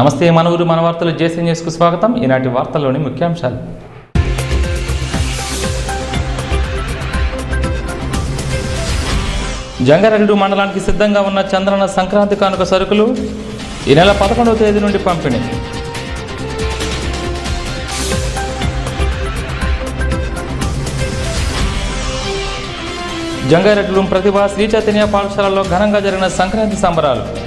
నమస్తే మన ఊరు మన వార్తలు జేసీ న్యూస్కు స్వాగతం. ఈనాటి వార్తల్లోని ముఖ్యాంశాలు. జంగారెడ్డి మండలానికి సిద్ధంగా ఉన్న చంద్రన సంక్రాంతి కానుక సరుకులు ఈ నెల పదకొండవ తేదీ నుండి పంపిణీ. జంగారెడ్డి ప్రతిభ శ్రీ చైతన్య పాఠశాలలో ఘనంగా జరిగిన సంక్రాంతి సంబరాలు.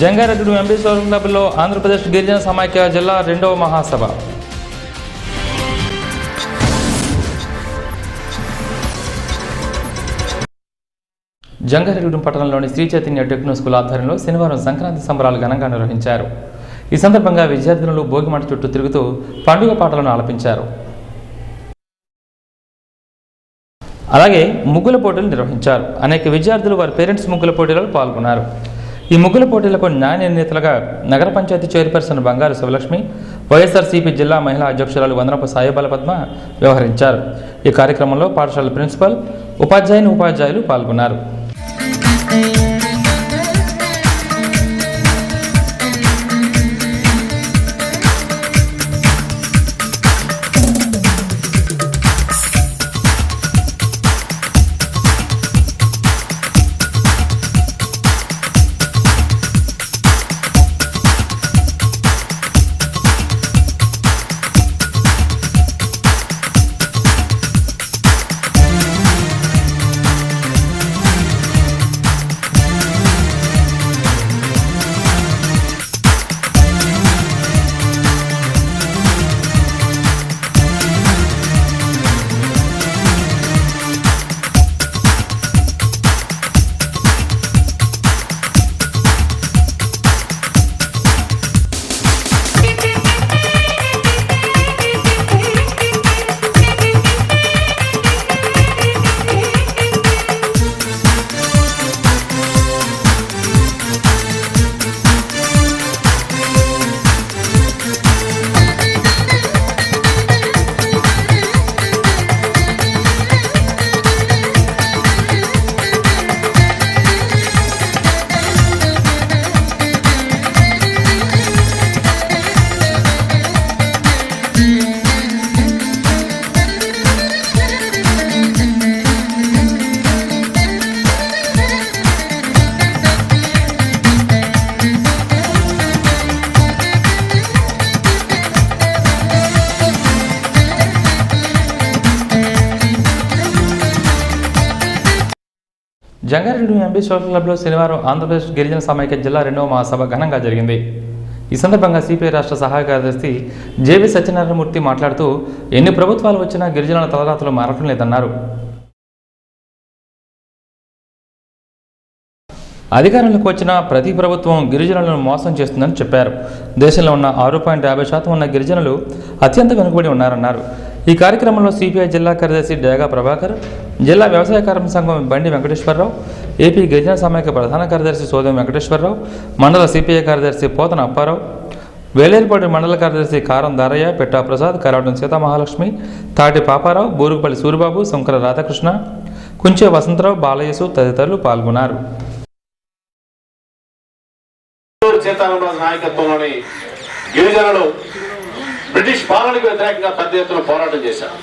జంగారెడ్డి ఎంపీ క్లబ్లో ఆంధ్రప్రదేశ్ గిరిజన సమాఖ్య జిల్లా రెండవ మహాసభ. జంగారెడ్డి పట్టణంలోని శ్రీ చైతన్య టెక్నో స్కూల్ ఆధ్వర్యంలో శనివారం సంక్రాంతి సంబరాలు ఘనంగా నిర్వహించారు. ఈ సందర్భంగా విద్యార్థినులు భోగిమంట చుట్టూ తిరుగుతూ పండుగ పాటలను ఆలపించారు. అలాగే ముగ్గుల పోటీలు నిర్వహించారు. అనేక విద్యార్థులు వారి పేరెంట్స్ ముగ్గుల పోటీలలో పాల్గొన్నారు. ఈ ముగ్గుల పోటీలకు న్యాయ నిర్ణేతలుగా నగర పంచాయతీ చైర్పర్సన్ బంగారు శివలక్ష్మి వైఎస్ఆర్సీపీ జిల్లా మహిళా అధ్యక్షురాలు వందనపు సాయిబాల పద్మ వ్యవహరించారు. ఈ కార్యక్రమంలో పాఠశాల ప్రిన్సిపల్ ఉపాధ్యాయుని ఉపాధ్యాయులు పాల్గొన్నారు. జంగారెడ్డి ఎంపీ సోషల్ క్లబ్లో శనివారం ఆంధ్రప్రదేశ్ గిరిజన సమైక్య జిల్లా రెండవ మహాసభ ఘనంగా జరిగింది. ఈ సందర్భంగా సిపిఐ రాష్ట్ర సహాయ కార్యదర్శి జేవి సత్యనారాయణమూర్తి మాట్లాడుతూ ఎన్ని ప్రభుత్వాలు వచ్చినా గిరిజనుల తలరాతలు మారటం లేదన్నారు. అధికారంలోకి వచ్చిన ప్రతి ప్రభుత్వం గిరిజనులను మోసం చేస్తుందని చెప్పారు. దేశంలో ఉన్న ఆరు పాయింట్ యాభై శాతం ఉన్న గిరిజనులు అత్యంత వెనుకబడి ఉన్నారన్నారు. ఈ కార్యక్రమంలో సిపిఐ జిల్లా కార్యదర్శి డేగా ప్రభాకర్ జిల్లా వ్యవసాయ కార్మిక సంఘం బండి వెంకటేశ్వరరావు ఏపీ గిరిజన సమాఖ్య ప్రధాన కార్యదర్శి సోదం వెంకటేశ్వరరావు మండల సిపిఐ కార్యదర్శి పోతన అప్పారావు వేలేరుపాటి మండల కార్యదర్శి కారం దారయ్య పెట్టాప్రసాద్ కరాటం సీతామహాలక్ష్మి తాటి పాపారావు బూరుగుపల్లి సూరిబాబు శంకర రాధాకృష్ణ కుంచే వసంతరావు బాలయేసు తదితరులు పాల్గొన్నారు. నాయకత్వంలోని గిరిజనులు బ్రిటిష్ పాలనకు వ్యతిరేకంగా పెద్ద ఎత్తున పోరాటం చేశారు.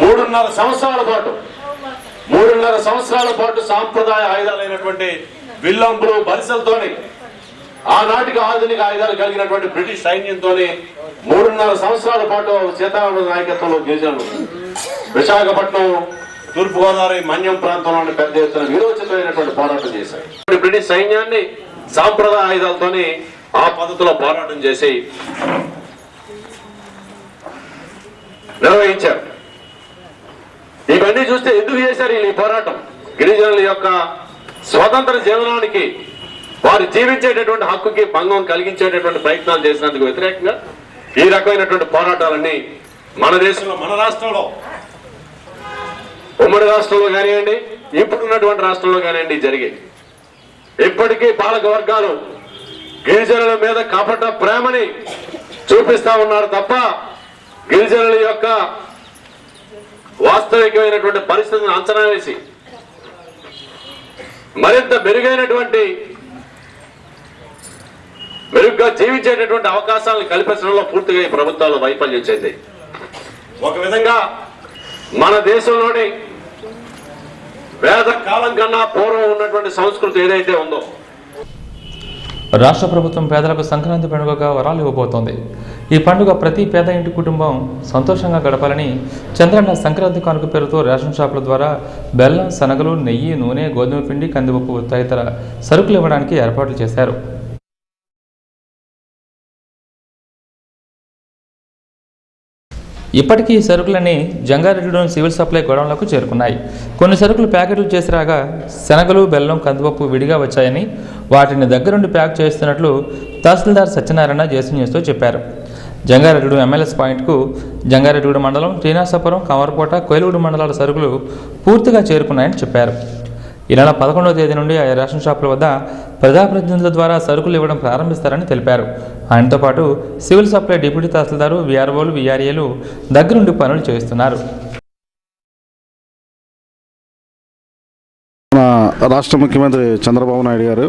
మూడున్నర సంవత్సరాల పాటు మూడున్నర సంవత్సరాల పాటు సాంప్రదాయ ఆయుధాలైనటువంటి విల్లంపులు బలిసలతోని ఆనాటికి ఆధునిక ఆయుధాలు కలిగినటువంటి బ్రిటిష్ సైన్యంతోని మూడున్నర సంవత్సరాల పాటు సీతారామ నాయకత్వంలో గిరిజనులు విశాఖపట్నం తూర్పుగోదావరి మన్యం ప్రాంతంలోని పెద్ద ఎత్తున విరోచితమైనటువంటి పోరాటం చేశారు. బ్రిటిష్ సైన్యాన్ని సాంప్రదాయ ఆయుధాలతోని ఆ పద్ధతిలో పోరాటం చేసి నిర్వహించారు. ఇవన్నీ చూస్తే ఎందుకు చేశారు వీళ్ళు ఈ పోరాటం? గిరిజనుల యొక్క స్వతంత్ర జీవనానికి వారు జీవించేటటువంటి హక్కుకి భంగం కలిగించేటటువంటి ప్రయత్నాలు చేసినందుకు వ్యతిరేకంగా ఈ రకమైనటువంటి పోరాటాలన్నీ మన దేశంలో మన రాష్ట్రంలో ఉమ్మడి రాష్ట్రంలో కానివ్వండి ఇప్పుడున్నటువంటి రాష్ట్రంలో కానివ్వండి జరిగాయి. ఇప్పటికీ పాలక వర్గాలు గిరిజనుల మీద కపట ప్రేమని చూపిస్తా ఉన్నారు తప్ప గిరిజనుల యొక్క వాస్తవికమైనటువంటి పరిస్థితిని అంచనా వేసి మరింత మెరుగైనటువంటి మెరుగ్గా జీవించేటటువంటి అవకాశాలను కల్పించడంలో పూర్తిగా ఈ ప్రభుత్వాలు వైఫల్యం చెంది ఒక విధంగా మన దేశంలోని వేద కాలం కన్నా పూర్వం ఉన్నటువంటి సంస్కృతి ఏదైతే ఉందో రాష్ట్ర ప్రభుత్వం పేదలకు సంక్రాంతి పండుగగా వరాలు ఇవ్వబోతోంది. ఈ పండుగ ప్రతి పేద ఇంటి కుటుంబం సంతోషంగా గడపాలని చంద్రన్న సంక్రాంతి కానుక పేరుతో రేషన్ షాపుల ద్వారా బెల్లం శనగలు నెయ్యి నూనె గోధుమ పిండి కందిపప్పు తదితర సరుకులు ఇవ్వడానికి ఏర్పాట్లు చేశారు. ఇప్పటికీ ఈ సరుకులన్నీ జంగారెడ్డిలోని సివిల్ సప్లై గోడౌన్లకు చేరుకున్నాయి. కొన్ని సరుకులు ప్యాకెట్లు చేసి రాగా శనగలు బెల్లం కందిపప్పు విడిగా వచ్చాయని వాటిని దగ్గరుండి ప్యాక్ చేస్తున్నట్లు తహసీల్దార్ సత్యనారాయణ జేసీ న్యూస్తో చెప్పారు. జంగారెడ్డి ఎమ్మెల్యేస్ పాయింట్కు జంగారెడ్డిగూడ మండలం శ్రీనివాసపురం కమర్కోట కోయిలగూడ మండలాల సరుకులు పూర్తిగా చేరుకున్నాయని చెప్పారు. ఈ నెల పదకొండవ తేదీ నుండి ఆయా రేషన్ షాపుల వద్ద ప్రజాప్రతినిధుల ద్వారా సరుకులు ఇవ్వడం ప్రారంభిస్తారని తెలిపారు. ఆయనతో పాటు సివిల్ సప్లై డిప్యూటీ తహసీల్దారు విఆర్ఓలు విఆర్ఏలు దగ్గరుండి పనులు చేస్తున్నారు రాష్ట్ర ముఖ్యమంత్రి చంద్రబాబు నాయుడు గారు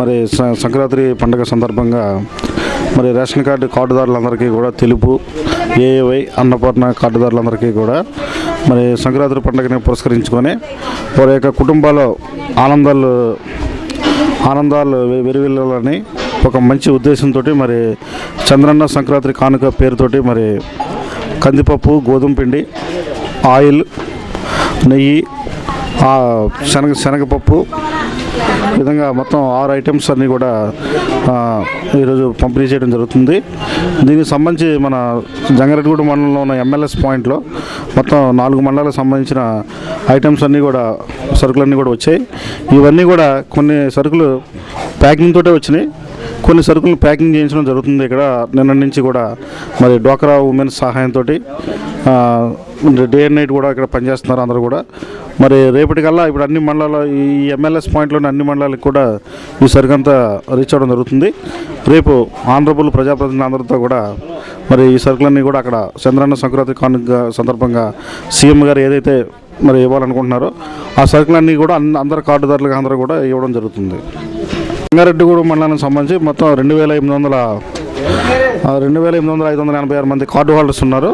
మరి సంక్రాంతి పండుగ సందర్భంగా మరి రేషన్ కార్డు కార్డుదారులందరికీ కూడా తెలుపు ఏఏవై అన్నపూర్ణ కార్డుదారులందరికీ కూడా మరి సంక్రాంతి పండుగని పురస్కరించుకొని వారి యొక్క కుటుంబాల్లో ఆనందాలు ఆనందాలు వె- వెరివిల్లాలని ఒక మంచి ఉద్దేశంతో మరి చంద్రన్న సంక్రాంతి కానుక పేరుతోటి మరి కందిపప్పు గోధుమ పిండి ఆయిల్ నెయ్యి శనగ శనగపప్పు విధంగా మొత్తం ఆరు ఐటమ్స్ అన్నీ కూడా ఈరోజు పంపిణీ చేయడం జరుగుతుంది. దీనికి సంబంధించి మన జంగారెడ్డిగూడ మండలంలో ఉన్న ఎంఎల్ఎస్ పాయింట్లో మొత్తం నాలుగు మండలాలకు సంబంధించిన ఐటమ్స్ అన్నీ కూడా సరుకులన్నీ కూడా వచ్చాయి. ఇవన్నీ కూడా కొన్ని సరుకులు ప్యాకింగ్ తోటే వచ్చినాయి. కొన్ని సరుకులను ప్యాకింగ్ చేయించడం జరుగుతుంది ఇక్కడ. నిన్న నుంచి కూడా మరి డ్వాక్రా ఉమెన్స్ సహాయంతో డే అండ్ నైట్ కూడా ఇక్కడ పనిచేస్తున్నారు అందరూ కూడా. మరి రేపటికల్లా ఇప్పుడు అన్ని మండలాల ఈ ఎంఎల్ఎస్ పాయింట్లోని అన్ని మండలాలకు కూడా ఈ సరుకంతా రీచ్ అవ్వడం జరుగుతుంది. రేపు ఆనరబుల్ ప్రజాప్రతినిధులు అందరితో కూడా మరి ఈ సరుకులన్నీ కూడా అక్కడ చంద్రన్న సంక్రాంతి కానుక సందర్భంగా సీఎం గారు ఏదైతే మరి ఇవ్వాలనుకుంటున్నారో ఆ సరుకులన్నీ కూడా అన్ని అందరు కార్డుదారులకు అందరూ కూడా ఇవ్వడం జరుగుతుంది. రంగారెడ్డిగూడెం మండలానికి సంబంధించి మొత్తం రెండు వేల ఎనిమిది వందల రెండు వేల ఎనిమిది వందల ఐదు వందల ఎనభై ఆరు మంది కార్డు హోల్డర్స్ ఉన్నారు.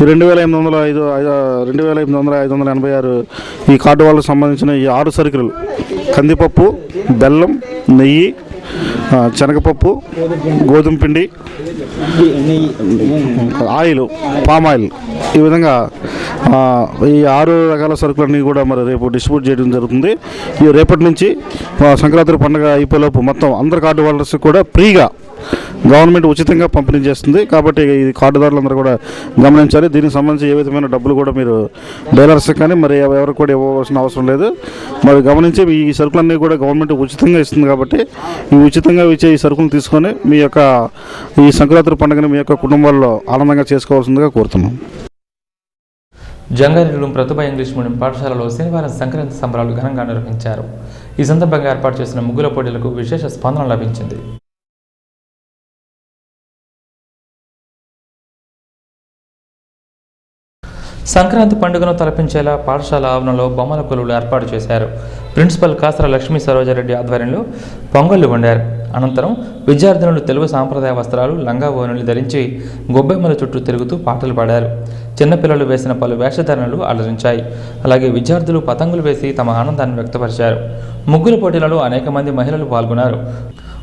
ఈ రెండు వేల ఎనిమిది వందల ఐదు ఐదు రెండు వేల ఎనిమిది వందల ఐదు వందల ఎనభై ఆరు ఈ కార్డు హోల్డర్కి సంబంధించిన ఈ ఆరు సరుకులు కందిపప్పు బెల్లం నెయ్యి శనగపప్పు గోధుమ పిండి ఆయిల్ పామ్ ఆయిల్. ఈ విధంగా ఈ ఆరు రకాల సరుకులన్నీ కూడా మరి రేపు డిస్ట్రిబ్యూట్ చేయడం జరుగుతుంది. ఈ రేపటి నుంచి సంక్రాంతి పండుగ అయిపోయేలోపు మొత్తం అందరు కార్డు హోల్డర్స్ కూడా ఫ్రీగా గవర్నమెంట్ ఉచితంగా పంపిణీ చేస్తుంది. కాబట్టి ఈ కార్డుదారులందరూ కూడా గమనించాలి. దీనికి సంబంధించి ఏ విధమైన డబ్బులు కూడా మీరు డీలర్స్ కానీ మరి ఎవరికి కూడా ఇవ్వవలసిన అవసరం లేదు. మరి గమనించి ఈ సరుకులన్నీ కూడా గవర్నమెంట్ ఉచితంగా ఇస్తుంది కాబట్టి ఈ ఉచితంగా ఇచ్చే ఈ సరుకులు తీసుకొని మీ యొక్క ఈ సంక్రాంతి పండుగను మీ యొక్క కుటుంబాల్లో ఆనందంగా చేసుకోవాల్సిందిగా కోరుతున్నాం. జంగారెడ్డిలో ప్రతిభ ఇంగ్లీష్ మీడియం పాఠశాలలో శనివారం సంక్రాంతి సంబరాలు ఘనంగా నిర్వహించారు. ఈ సందర్భంగా ఏర్పాటు చేసిన ముగ్గుల పోటీలకు విశేష స్పందన లభించింది. సంక్రాంతి పండుగను తలపించేలా పాఠశాల ఆవరణలో బొమ్మల కొలువులు ఏర్పాటు చేశారు. ప్రిన్సిపల్ కాసర లక్ష్మీ సరోజారెడ్డి ఆధ్వర్యంలో పొంగళ్ళు వండారు. అనంతరం విద్యార్థినులు తెలుగు సాంప్రదాయ వస్త్రాలు లంగా ఓనులు ధరించి గొబ్బెమ్మల చుట్టూ తిరుగుతూ పాటలు పాడారు. చిన్నపిల్లలు వేసిన పలు వేషధారణలు అలరించాయి. అలాగే విద్యార్థులు పతంగులు వేసి తమ ఆనందాన్ని వ్యక్తపరిచారు. ముగ్గుల పోటీలలో అనేక మంది మహిళలు పాల్గొన్నారు.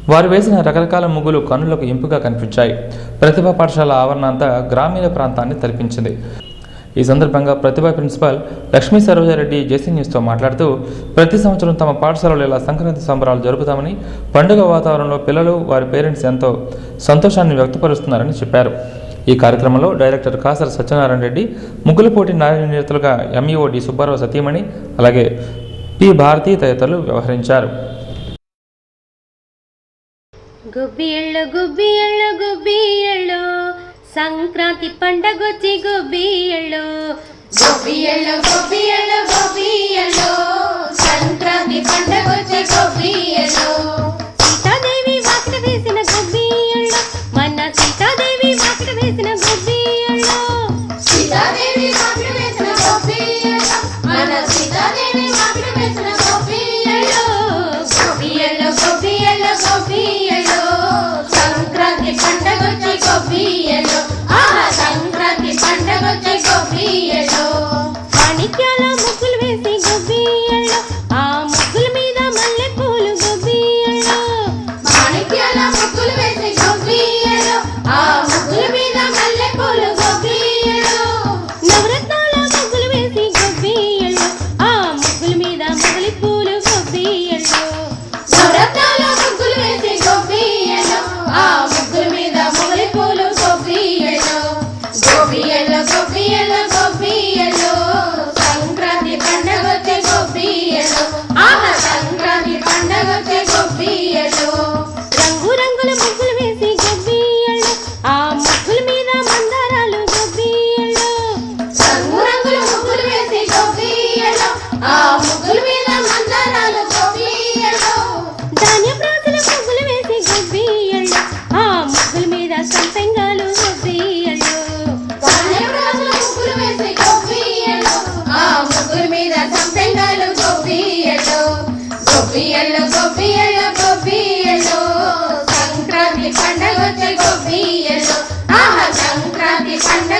వారు వేసిన రకరకాల ముగ్గులు కన్నులకు ఇంపుగా కనిపించాయి. ప్రతిభా పాఠశాల ఆవరణ అంతా గ్రామీణ ప్రాంతాన్ని తలపించింది. ఈ సందర్భంగా ప్రతిభా ప్రిన్సిపాల్ లక్ష్మీ సరోజారెడ్డి జేసీ న్యూస్తో మాట్లాడుతూ ప్రతి సంవత్సరం తమ పాఠశాలలో ఇలా సంక్రాంతి సంబరాలు జరుపుతామని పండుగ వాతావరణంలో పిల్లలు వారి పేరెంట్స్ ఎంతో సంతోషాన్ని వ్యక్తపరుస్తున్నారని చెప్పారు. ఈ కార్యక్రమంలో డైరెక్టర్ కాసర సత్యనారాయణ రెడ్డి ముగ్గుల పోటీ నారాయణ ఎంఈఓ ఎంఈఓడి సుబ్బారావు సతీమణి అలాగే పి భారతి తదితరులు వ్యవహరించారు. గుబ్బి ఎళ్ళు గుబ్బి ఎళ్ళు గుబ్బి ఎళ్ళు సంక్రాంతి పండగొచ్చి గొబ్బియళ్ళు గొబ్బియళ్ళు గుబ్బి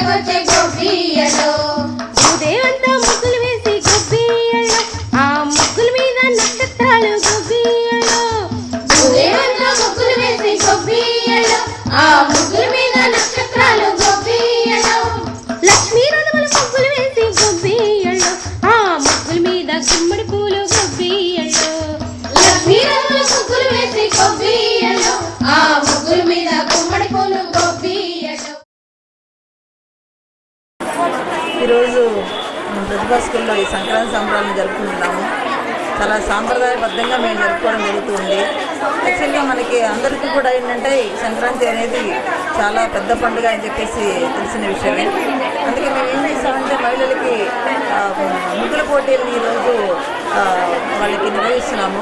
पर्वत गोपीय ఈ సంక్రాంతి సంబరాలను జరుపుకుంటున్నాము. చాలా సాంప్రదాయబద్ధంగా మేము జరుపుకోవడం జరుగుతుంది. యాక్చువల్గా మనకి అందరికీ కూడా ఏంటంటే సంక్రాంతి అనేది చాలా పెద్ద పండుగ అని చెప్పేసి తెలిసిన విషయమే. అందుకే మేము ఏం చేస్తామంటే మహిళలకి ముగ్గుల పోటీలను ఈరోజు వాళ్ళకి నిర్వహిస్తున్నాము.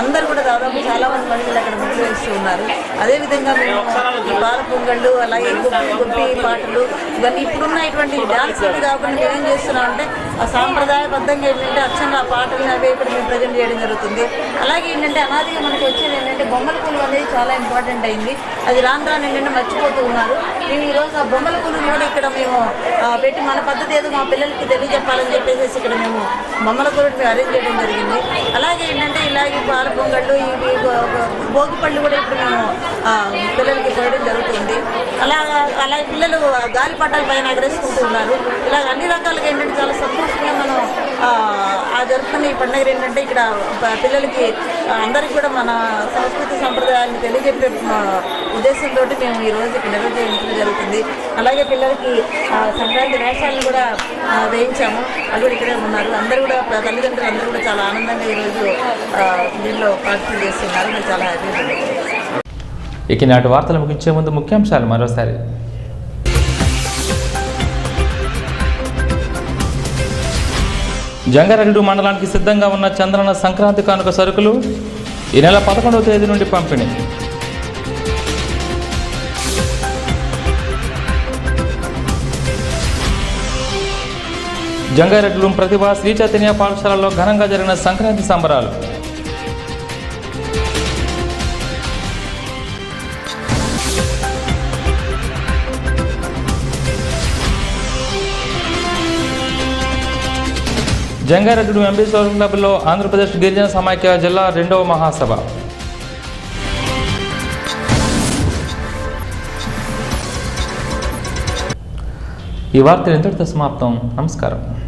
అందరూ కూడా దాదాపు చాలా మంది మహిళలు అక్కడ ముగ్గులు వేస్తూ ఉన్నారు. అదేవిధంగా మేము ఈ బాల పొంగళ్ళు అలాగే గొప్పి గొప్పి పాటలు ఇవన్నీ ఇప్పుడున్న ఇటువంటి డాన్సులు కాకుండా మేము ఏం చేస్తున్నాం అంటే ఆ సాంప్రదాయబద్ధంగా ఏంటంటే అచ్చంగా ఆ పాటలు అవి ఇక్కడ మేము ప్రజెంట్ చేయడం జరుగుతుంది. అలాగే ఏంటంటే అనాదిగా మనకి వచ్చేది ఏంటంటే బొమ్మల పూలు అనేది చాలా ఇంపార్టెంట్ అయింది. అది రాను రాను ఏంటంటే మర్చిపోతూ ఉన్నారు. మేము ఈరోజు ఆ బొమ్మల పూలు కూడా ఇక్కడ మేము పెట్టి మన పద్ధతి ఏదో మా పిల్లలకి తెలియజెప్పాలని చెప్పేసి ఇక్కడ మేము బొమ్మల పూలు మేము అరేంజ్ చేయడం జరిగింది. అలాగే ఏంటంటే ఇలాగే పాల పొంగళ్ళు ఇవి భోగి పళ్ళు కూడా ఇప్పుడు మేము పిల్లలకి పోయడం జరుగుతుంది. అలా అలాగే పిల్లలు గాలిపటాల పైన ఎగరేసుకుంటూ ఉన్నారు. ఇలా అన్ని రకాలుగా ఏంటంటే చాలా జరుపుకున్న జరుపుకునే ఈ పండుగ ఏంటంటే ఇక్కడ పిల్లలకి అందరికీ కూడా మన సంస్కృతి సంప్రదాయాలను తెలియజెప్పే ఉద్దేశంతో మేము ఈ రోజు ఇక్కడ నిర్వహించడం జరుగుతుంది. అలాగే పిల్లలకి సంక్రాంతి వేషాలను కూడా వేయించాము. వాళ్ళు ఇక్కడే ఉన్నారు. అందరూ కూడా తల్లిదండ్రులు అందరూ కూడా చాలా ఆనందంగా ఈరోజు దీనిలో పార్టిసిపేట్ చేస్తున్నారు. చాలా హ్యాపీగా ఇక నాటి వార్తలు ముగించే ముందు ముఖ్యాంశాలు మరోసారి. జంగారెడ్డి మండలానికి సిద్ధంగా ఉన్న చంద్రన సంక్రాంతి కానుక సరుకులు ఈ నెల పదకొండవ తేదీ నుండి పంపిణీ. జంగారెడ్డిలు ప్రతిభ శ్రీ చైతన్య పాఠశాలలో ఘనంగా జరిగిన సంక్రాంతి సంబరాలు. జంగారెడ్డి ఎంపీ క్లబ్లో ఆంధ్రప్రదేశ్ గిరిజన సమాఖ్య జిల్లా రెండవ మహాసభ. ఈ వార్తలు ఎంతటితో సమాప్తం. నమస్కారం.